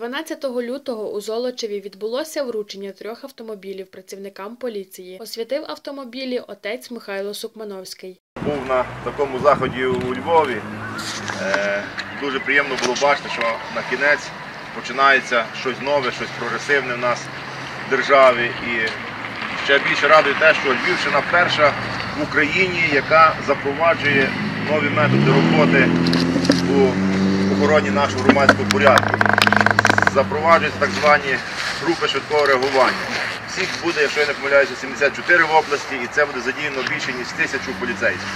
12 лютого у Золочеві відбулося вручення трьох автомобілів працівникам поліції. Освятив автомобілі отець Михайло Сукмановський. Був на такому заході у Львові. Е, Дуже приємно було бачити, що на кінець починається щось нове, щось прогресивне в нас в державі. І ще більше радує те, що Львівщина перша в Україні, яка запроваджує нові методи роботи у охороні нашого громадського порядку. Запроваджуються так звані групи швидкого реагування. Всіх буде, якщо я не помиляюся, 74 в області, і це буде задіяно більше ніж тисячу поліцейських.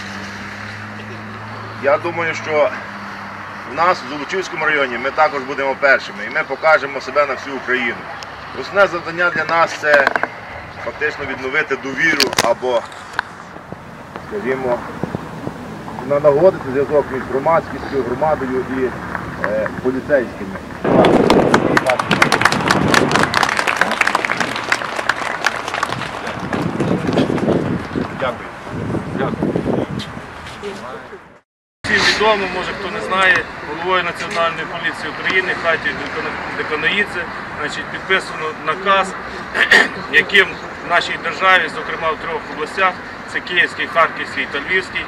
Я думаю, що в нас в Золочівському районі ми також будемо першими і ми покажемо себе на всю Україну. Основне завдання для нас це фактично відновити довіру або, скажімо, налагодити зв'язок між громадськістю, громадою і е, поліцейськими. Дякую. Всім відомо, може хто не знає, головою Національної поліції України Хаті Деканоїдзе підписано наказ, яким в нашій державі, зокрема в трьох областях, це Київський, Харківський та Львівський,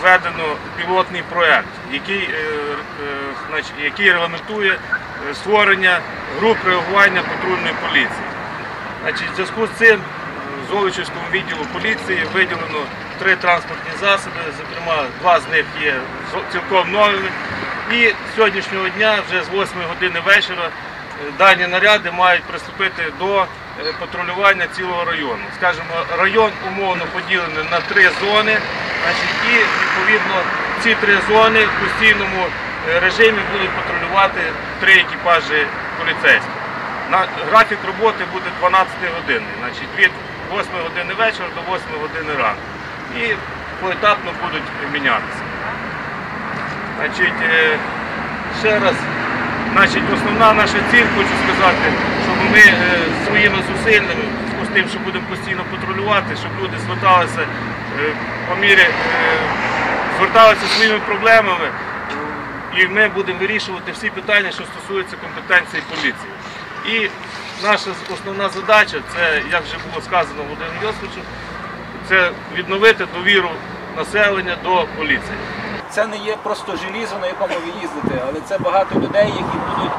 введено пілотний проєкт, який, е, е, який регламентує е, створення груп реагування патрульної поліції. Значить, в зв'язку з цим Золочівському відділу поліції виділено три транспортні засоби, зокрема, два з них є цілком новими. І з сьогоднішнього дня, вже з 8 години вечора, дані наряди мають приступити до патрулювання цілого району. Скажімо, район умовно поділений на три зони, значить, і відповідно ці три зони в постійному е, режимі будуть патрулювати три екіпажі поліцейських. Графік роботи буде 12 годин, значить від 8 години вечора до 8 години ранку. І поетапно будуть мінятися. Значить, е, ще раз, значить, основна наша ціль, хочу сказати, щоб ми е, своїми зусиллями, з тим, що будемо постійно патрулювати, щоб люди зверталися по мірі, е, зверталися своїми проблемами, і ми будемо вирішувати всі питання, що стосуються компетенції поліції. І наша основна задача, це, як вже було сказано Володимиру Йосифовичу, це відновити довіру населення до поліції. Це не є просто желізо, на якому ви їздите, але це багато людей, які будуть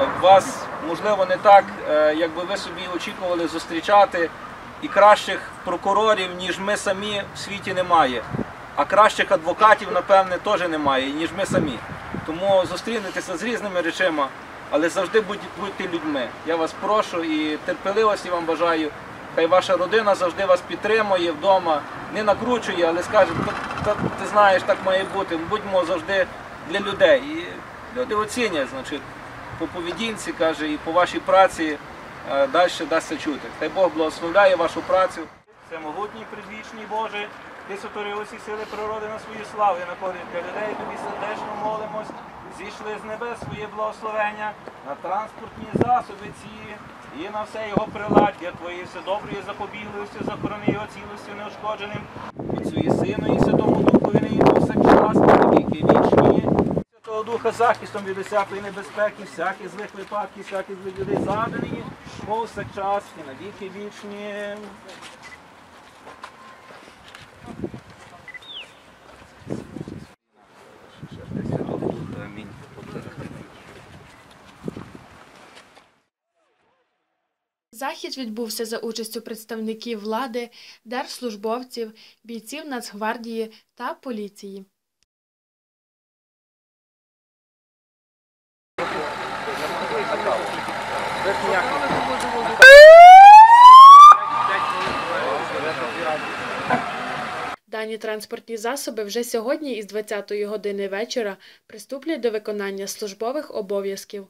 е, вас, можливо, не так, е, як би ви собі очікували зустрічати. І кращих прокурорів, ніж ми самі в світі немає. А кращих адвокатів, напевне, теж немає, ніж ми самі. Тому зустрінетеся з різними речами, але завжди будьте, людьми. Я вас прошу і терпеливості вам бажаю. Хай ваша родина завжди вас підтримує вдома, не накручує, але скаже, «Та- та ти знаєш, так має бути. Будьмо завжди для людей. І люди оцінять, значить, по поведінці, каже, і по вашій праці далі дасться чути. Хай Бог благословляє вашу працю. Всемогутній, предвічний Боже, ти сотворив усі сили природи на свою славу і на погляд для людей, тобі сердечно молимось. Зійшли з небес своє благословення на транспортні засоби ці і на все його приладдя твої, все доброї запобігливості, захорони його цілостю неушкодженим. Від своїх сину і святому духові нині повсякчас, і на віки вічні. Духа захистом від усякої небезпеки, всяких злих випадків, всяких злих людей задані, повсякчас і на віки вічні. Захід відбувся за участю представників влади, держслужбовців, бійців Нацгвардії та поліції. Дані транспортні засоби вже сьогодні із 20-ї години вечора приступлять до виконання службових обов'язків.